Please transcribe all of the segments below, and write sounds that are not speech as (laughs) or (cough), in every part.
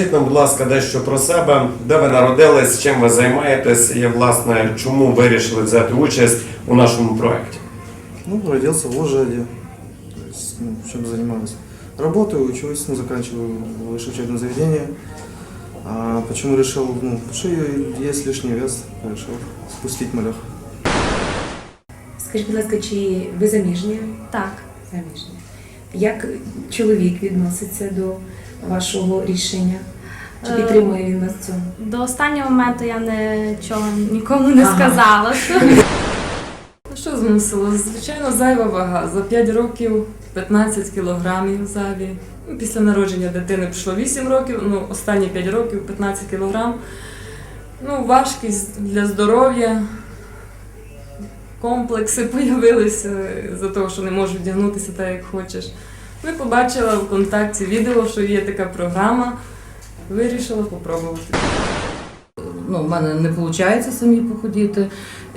Розкажіть нам, будь ласка, дещо про себе, де ви народились, чим ви займаєтесь і, власне, чому вирішили взяти участь у нашому проєкті. Ну, родился в Ужгороде. То есть, ну, чем занимаюсь? Работаю, учусь, ну, заканчиваю высшее учебное заведение. А почему решил, ну, потому что есть лишний вес, решил спустить малях. Скажіть, будь ласка, чи ви заміжні? Так. Заміжні. Як чоловік відноситься до вашого рішення? Чи Е, підтримує він вас в цьому? До останнього моменту я нічого нікому не Ага. сказала. Ну, Що змусило? Звичайно, зайва вага. За 5 років 15 кілограмів зайві. Ну, Після народження дитини пішло 8 років, ну останні 5 років 15 кілограм. Ну, важкість для здоров'я. Комплекси (laughs) появилися за того, що не можу вдягнутися так, як хочеш. І побачила в контакті відео, що є така програма. Вирішила попробувати. ну, в мене не виходить самі похудіти.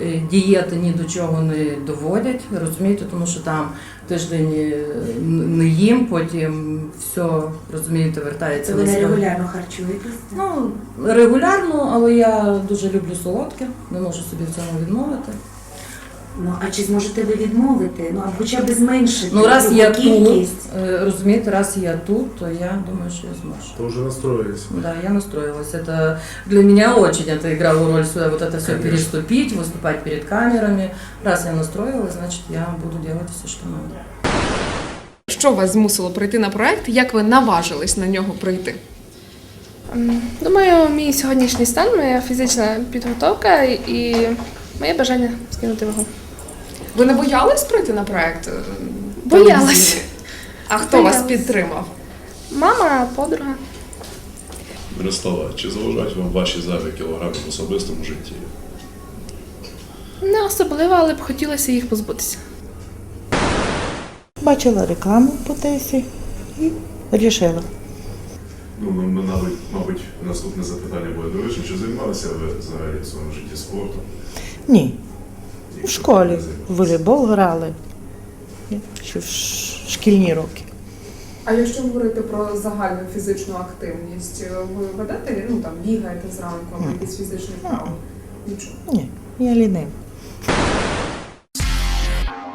Е, Дієти ні до чого не доводять, розумієте, тому що там тиждень е, не їм, потім все, розумієте, вертається ви не регулярно харчуєтесь? Ну, регулярно, але я дуже люблю солодке, не можу собі в цьому відмовити. Ну, а чи зможете ви відмовити? Ну, а хоча б зменшити Ну, раз його я тут, кількість? е, розумієте, раз я тут, то я думаю, що я зможу. То уже настроились. Да, я настроилась. Это для меня очень это играло роль сюда, вот это все Конечно. переступить, выступать перед камерами. Раз я настроилась, значит, я буду делать все, что надо. Що вас змусило прийти на проект? Як ви наважились на нього прийти? М, Думаю, мій сьогоднішній стан, моя фізична підготовка і моє бажання скинути вагу. Ви не боялись прийти на проект? Боялась. А хто вас підтримав? Мама, подруга. Мирослава, чи заважають вам ваші зайві кілограми в особистому житті? Не особливо, але б хотілося їх позбутися. Бачила рекламу по тесі і вирішила. Ну, ми, ми, мабуть, мабуть, наступне запитання буде друге. Чи займалися ви взагалі в своєму житті спортом? Ні, Якщо школі в волейбол грали. Ще в шкільні роки. А якщо говорити про загальну фізичну активність, ви ведете, ну там бігаєте зранку або якісь фізичні вправи? Нічого. Ні, я лінива.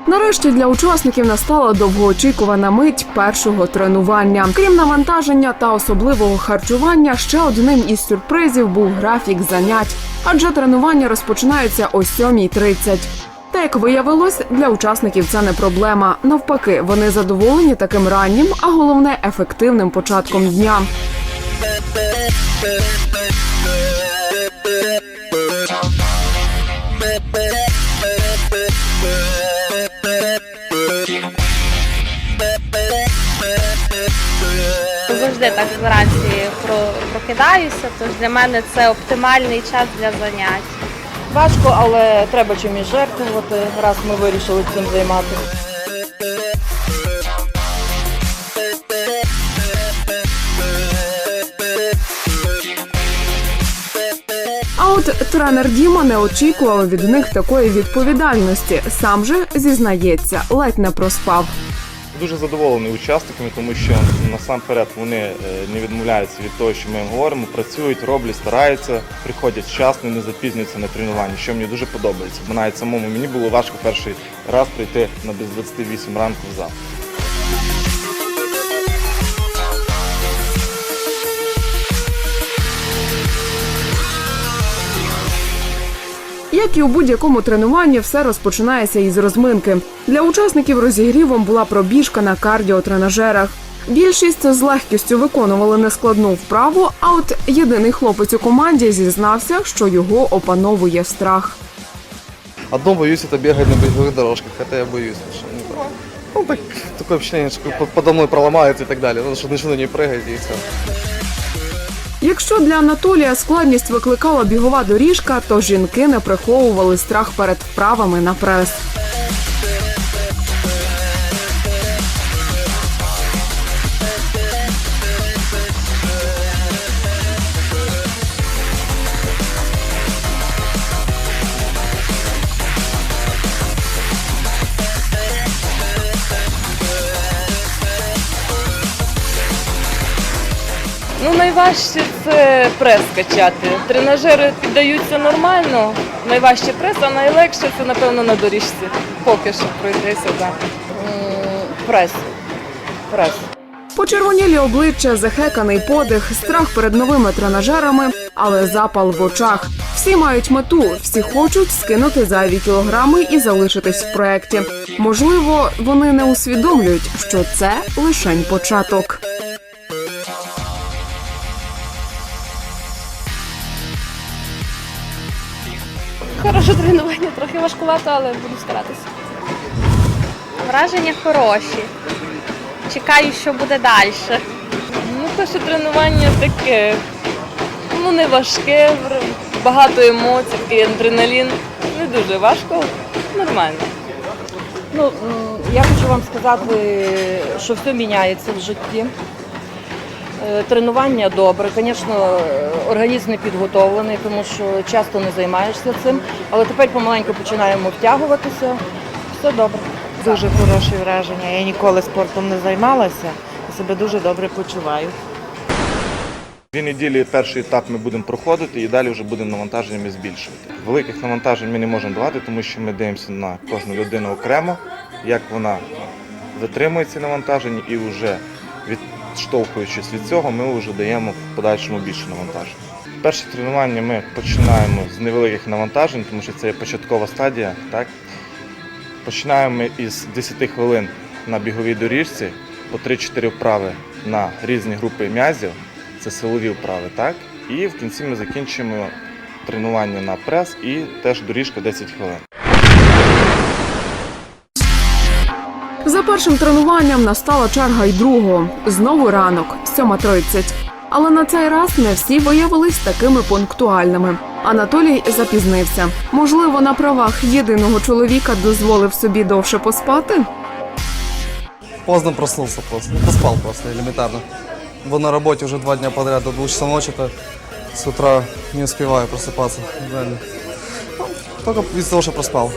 Нарешті для учасників настала довгоочікувана мить першого тренування. Крім навантаження та особливого харчування, ще одним із сюрпризів був графік занять, адже тренування розпочинаються о 7.30. Та як виявилось, для учасників це не проблема. Навпаки, вони задоволені таким раннім, а головне ефективним початком дня. Завжди так вранці про- прокидаюся, тож для мене це оптимальний час для занять. Важко, але треба чимось жертвувати, раз ми вирішили цим займатися. А от тренер Діма не очікував від них такої відповідальності. Сам же зізнається, ледь не проспав. Дуже задоволений учасниками, тому що насамперед вони е, не відмовляються від того, що ми їм говоримо, працюють, роблять, стараються, приходять вчасно, не запізнюються на тренування, що мені дуже подобається. Бо навіть самому мені було важко перший раз прийти на без 28 ранку в зал. Як і у будь-якому тренуванні, все розпочинається із розминки. Для учасників розігрівом була пробіжка на кардіотренажерах. Більшість з легкістю виконували нескладну вправу, а от єдиний хлопець у команді зізнався, що його опановує страх. Одно боюсь, это бегать на беговых дорожках, это я боюсь. Ну, так, ну, так, такое впечатление, что под- подо мной проломается и так далее. Ну, что начну на ней прыгать и все. Якщо для Анатолія складність викликала бігова доріжка, то жінки не приховували страх перед вправами на прес. Ну, найважче прес качати. Тренажери піддаються нормально, найважче прес, а найлегше це, напевно, на доріжці. Поки що пройтися, так. Прес. Прес. Почервонілі обличчя, захеканий подих, страх перед новими тренажерами, але запал в очах. Всі мають мету, всі хочуть скинути зайві кілограми і залишитись в проєкті. Можливо, вони не усвідомлюють, що це лишень початок. Хороше тренування, трохи важкувато, але буду старатися. Враження хороші. Чекаю, що буде далі. Ну, перше тренування таке, ну не важке, багато емоцій, такий адреналін. Не дуже важко, нормально. Ну, я хочу вам сказати, що все міняється в житті. Е, Тренування добре. Звісно, е, організм не підготовлений, тому що часто не займаєшся цим, але тепер помаленьку починаємо втягуватися. Все добре. Дуже хороші враження. Я ніколи спортом не займалася і себе дуже добре почуваю. Дві неділі перший етап ми будемо проходити і далі вже будемо навантаженнями збільшувати. Великих навантажень ми не можемо давати, тому що ми дивимося на кожну людину окремо, як вона витримує ці навантаження, і вже відштовхуючись від цього, ми вже даємо в подальшому більше навантажень. Перше тренування ми починаємо з невеликих навантажень, тому що це є початкова стадія. Так? Починаємо із 10 хвилин на біговій доріжці, по 3-4 вправи на різні групи м'язів, це силові вправи, так? І в кінці ми закінчуємо тренування на прес і теж доріжка 10 хвилин. За першим тренуванням настала черга й другого. Знову ранок, 7.30. Але на цей раз не всі виявились такими пунктуальними. Анатолій запізнився. Можливо, на правах єдиного чоловіка дозволив собі довше поспати. Поздно проснулся просто. Ну, поспал просто элементарно. Был на работе уже два дня подряд, до двух часов ночи, то с утра не успеваю просыпаться. Реально. Ну, Только из-за того, что проспал.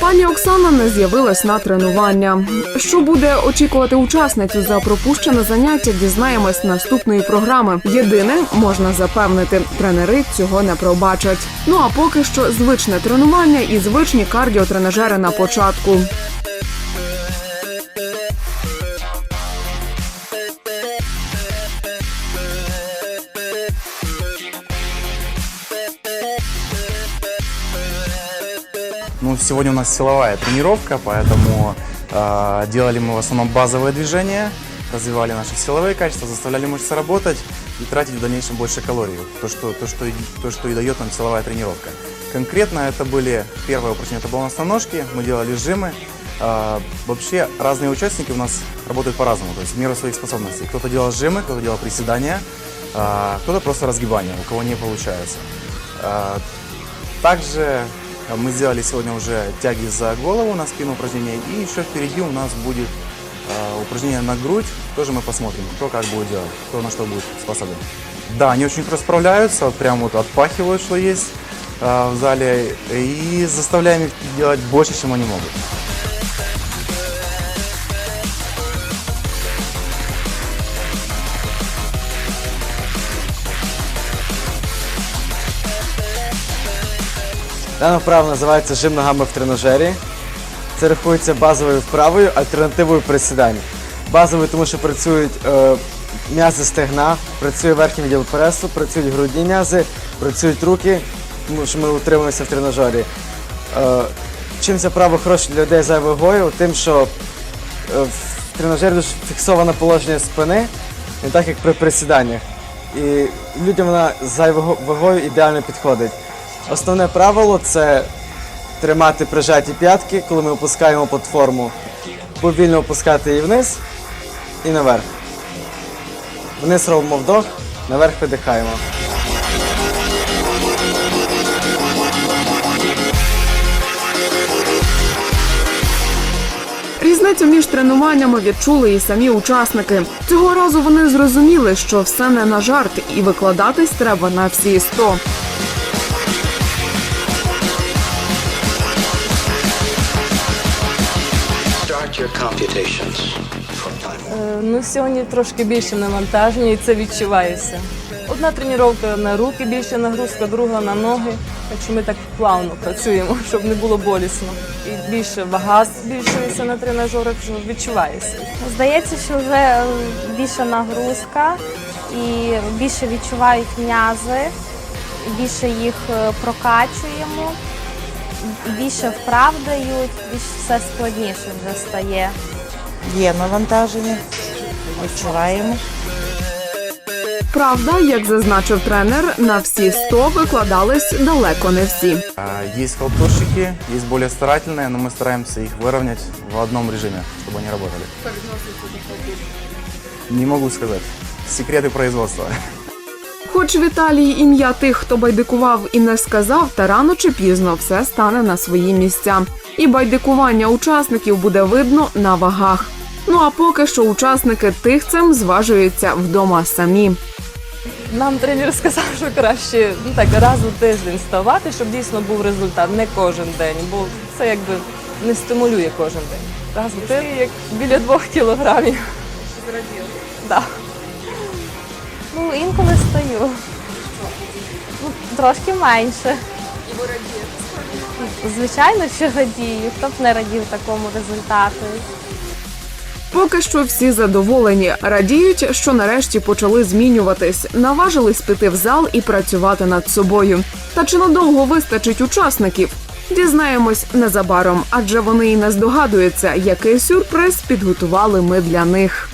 Пані Оксана не з'явилась на тренування. Що буде очікувати учасницю за пропущене заняття, дізнаємось наступної програми. Єдине можна запевнити, тренери цього не пробачать. Ну а поки що звичне тренування і звичні кардіотренажери на початку. Ну, сегодня у нас силовая тренировка, поэтому э, делали мы в основном базовые движения, развивали наши силовые качества, заставляли мышцы работать и тратить в дальнейшем больше калорий. То, что, то, что, то, что и дает нам силовая тренировка. Конкретно это были, первое упражнение это было на ножки, мы делали жимы. Э, вообще разные участники у нас работают по-разному, то есть в меру своих способностей. Кто-то делал жимы, кто-то делал приседания, э, кто-то просто разгибания, у кого не получается. Э, также мы сделали сегодня уже тяги за голову на спину упражнения. И еще впереди у нас будет э, упражнение на грудь. Тоже мы посмотрим, кто как будет делать, кто на что будет способен. Да, они очень хорошо справляются, прям вот отпахивают, что есть э, в зале. И заставляем их делать больше, чем они могут. Дана вправа називається жим ногами в тренажері. Це рахується базовою вправою, альтернативою присідань. Базовою, тому що працюють е, м'язи стегна, працює верхній відділ пресу, працюють грудні м'язи, працюють руки, тому що ми утримуємося в тренажері. Е, чим ця вправа хороша для людей за вагою? Тим, що е, в тренажері дуже фіксоване положення спини, не так як при присіданнях. І людям вона зайвою вагою ідеально підходить. Основне правило це тримати прижаті п'ятки, коли ми опускаємо платформу, повільно опускати її вниз і наверх. Вниз робимо вдох, наверх видихаємо. Різницю між тренуваннями відчули і самі учасники. Цього разу вони зрозуміли, що все не на жарт, і викладатись треба на всі 100. Your computations time Е, Ну, сьогодні трошки більше навантаження і це відчувається. Одна тренування на руки більше нагрузка, друга на ноги. Так що ми так плавно працюємо, (laughs) щоб не було болісно. І більше вага збільшується на тренажерах, що відчувається. Здається, що вже е, більша нагрузка і більше відчувають м'язи, більше їх е, прокачуємо, більше вправ дають, більш все складніше вже стає. Є навантаження, відчуваємо. Правда, як зазначив тренер, на всі 100 викладались далеко не всі. Есть халтурщики, есть более старательные, но мы стараемся их выровнять в одном режиме, чтобы они работали. Не могу сказать. Секреты производства. Хоч Віталій ім'я тих, хто байдикував і не сказав, та рано чи пізно все стане на свої місця. І байдикування учасників буде видно на вагах. Ну а поки що учасники тихцем зважуються вдома самі. Нам тренер сказав, що краще ну так раз у тиждень ставати, щоб дійсно був результат, не кожен день, бо це якби не стимулює кожен день. Раз у тиждень як біля двох кілограмів. Да. Ну, інколи стаю. Ну, трошки менше. І ви радієте? Звичайно, що радію. Хто б не радів такому результату. Поки що всі задоволені, радіють, що нарешті почали змінюватись, наважились піти в зал і працювати над собою. Та чи надовго вистачить учасників? Дізнаємось незабаром, адже вони і не здогадуються, який сюрприз підготували ми для них.